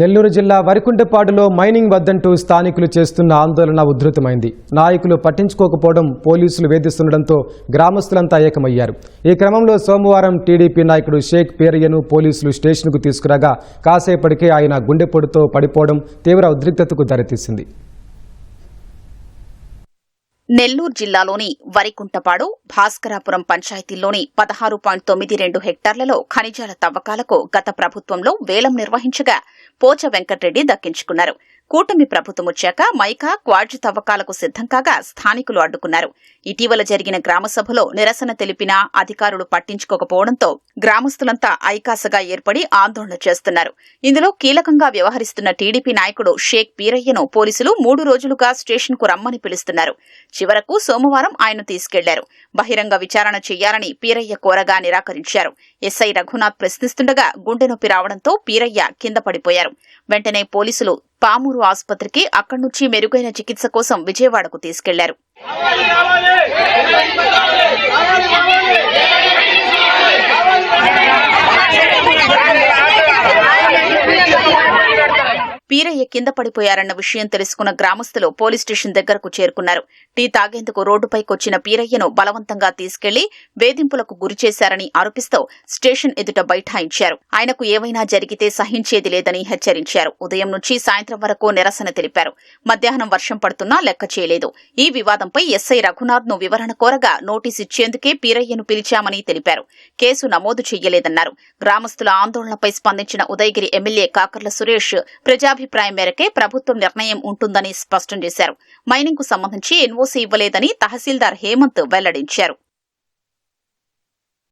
నెల్లూరు జిల్లా వరికుంటపాడులో మైనింగ్ వద్దంటూ స్థానికులు చేస్తున్న ఆందోళన ఉధృతమైంది. నాయకులు పట్టించుకోకపోవడం పోలీసులు వేధిస్తుండడంతో గ్రామస్తులంతా ఏకమయ్యారు. ఈ క్రమంలో సోమవారం టీడీపీ నాయకుడు షేక్ పేరయ్యను పోలీసులు స్టేషన్కు తీసుకురాగా కాసేపటికే ఆయన గుండెపోటుతో పడిపోవడం తీవ్ర ఉద్రిక్తతకు దారితీసింది. నెల్లూరు జిల్లాలోని వరికుంటపాడు భాస్కరాపురం పంచాయతీల్లోని పదహారు పాయింట్ తొమ్మిది రెండు హెక్టార్లలో ఖనిజాల తవ్వకాలకు గత ప్రభుత్వంలో వేలం నిర్వహించగా పోచ వెంకటరెడ్డి దక్కించుకున్నారు. కూటమి ప్రభుత్వం వచ్చాక మైకా క్వాడ్జ్ తవ్వకాలకు సిద్ధం కాగా స్థానికులు అడ్డుకున్నారు. ఇటీవల జరిగిన గ్రామ సభలో నిరసన తెలిపినా అధికారులు పట్టించుకోకపోవడంతో గ్రామస్తులంతా ఐకాసగా ఏర్పడి ఆందోళన చేస్తున్నారు. ఇందులో కీలకంగా వ్యవహరిస్తున్న టీడీపీ నాయకుడు షేక్ పీరయ్యను పోలీసులు మూడు రోజులుగా స్టేషన్కు రమ్మని పిలుస్తున్నారు. చివరకు సోమవారం ఆయన తీసుకెళ్ళారు. బహిరంగ విచారణ చేయాలని పీరయ్య కోరగా నిరాకరించారు. ఎస్ఐ రఘునాథ్ ప్రశ్నిస్తుండగా గుండె నొప్పి రావడంతో పీరయ్య కింద పడిపోయారు. వెంటనే పోలీసులు పామూరు ఆసుపత్రికి అక్కడి నుంచి మెరుగైన చికిత్స కోసం విజయవాడకు తీసుకెళ్ళారు పీరయ్య కింద పడిపోయారన్న విషయం తెలుసుకున్న గ్రామస్తులు పోలీస్ స్టేషన్ దగ్గరకు చేరుకున్నారు. టీ తాగేందుకు రోడ్డుపైకొచ్చిన పీరయ్యను బలవంతంగా తీసుకెళ్ళి వేధింపులకు గురిచేశారని ఆరోపిస్తూ స్టేషన్ ఎదుట బైఠాయించారు. ఆయనకు ఏవైనా జరిగితే సహించేది లేదని హెచ్చరించారు. ఉదయం నుంచి సాయంత్రం వరకు నిరసన తెలిపారు. మధ్యాహ్నం వర్షం పడుతున్నా లెక్క చేయలేదు. ఈ వివాదంపై ఎస్ఐ రఘునాథ్ను వివరణ కోరగా నోటీస్ ఇచ్చేందుకే పీరయ్యను పిలిచామని తెలిపారు. కేసు నమోదు చెయ్యలేదన్నారు. గ్రామస్తుల ఆందోళనపై స్పందించిన ఉదయగిరి ఎమ్మెల్యే కాకర్ల సురేష్ ప్రజా ప్రజాభిప్రాయం మేరకే ప్రభుత్వం నిర్ణయం ఉంటుందని స్పష్టం చేశారు. మైనింగ్కు సంబంధించి ఎన్ఓసీ ఇవ్వలేదని తహసీల్దార్ హేమంత్ వెల్లడించారు.